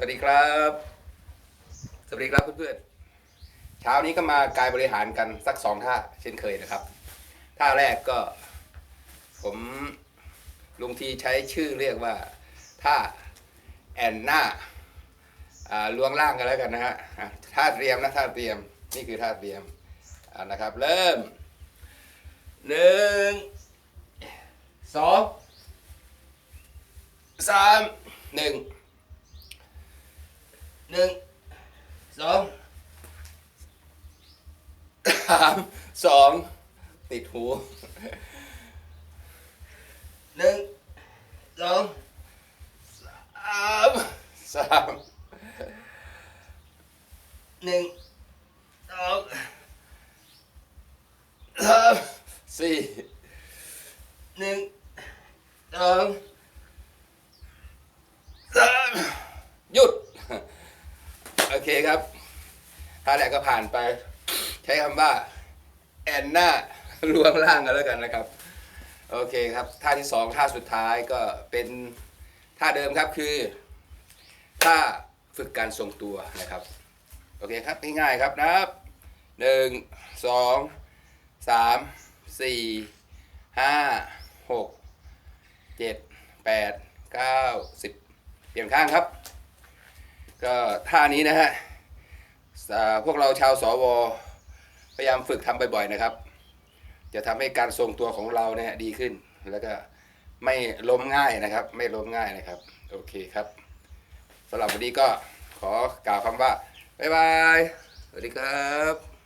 สวัสดีครับ สวัสดีครับเพื่อนๆ เช้านี้ก็มากายบริหารกันสักสองท่าเช่นเคยนะครับ ท่าแรกก็ ผมลุงทีใช้ชื่อเรียกว่าท่าแอนหน้าลวงล่างกันแล้วกันนะฮะท่าเตรียมนะท่าเตรียมนี่คือท่าเตรียมนะครับ เริ่มหนึ่งสองสามหนึ่ง หนึ่งสองสามสองติดหูหนึ่งสองสามสามหนึ่งสองสามสี่หนึ่งสองสามหยุด โอเคครับท่าแรกก็ผ่านไป ใช้คำว่าแอนหน้าลวงล่างกันแล้วกันนะครับ โอเคครับ ท่าที่สองท่าสุดท้ายก็เป็นท่าเดิมครับคือท่าฝึกการทรงตัวนะครับ โอเคครับง่ายๆครับนับหนึ่งสองสามสี่ห้าหกเจ็ดแปดเก้าสิบเปลี่ยนข้างครับ ก็ท่านี้นะฮะพวกเราชาวสวพยายามฝึกทำบ่อยๆนะครับ จะทำให้การทรงตัวของเราเนี่ยดีขึ้น แล้วก็ไม่ล้มง่ายนะครับ ไม่ล้มง่ายนะครับ โอเคครับสำหรับวันนี้ก็ขอกล่าวคำว่าบ๊ายบายสวัสดีครับ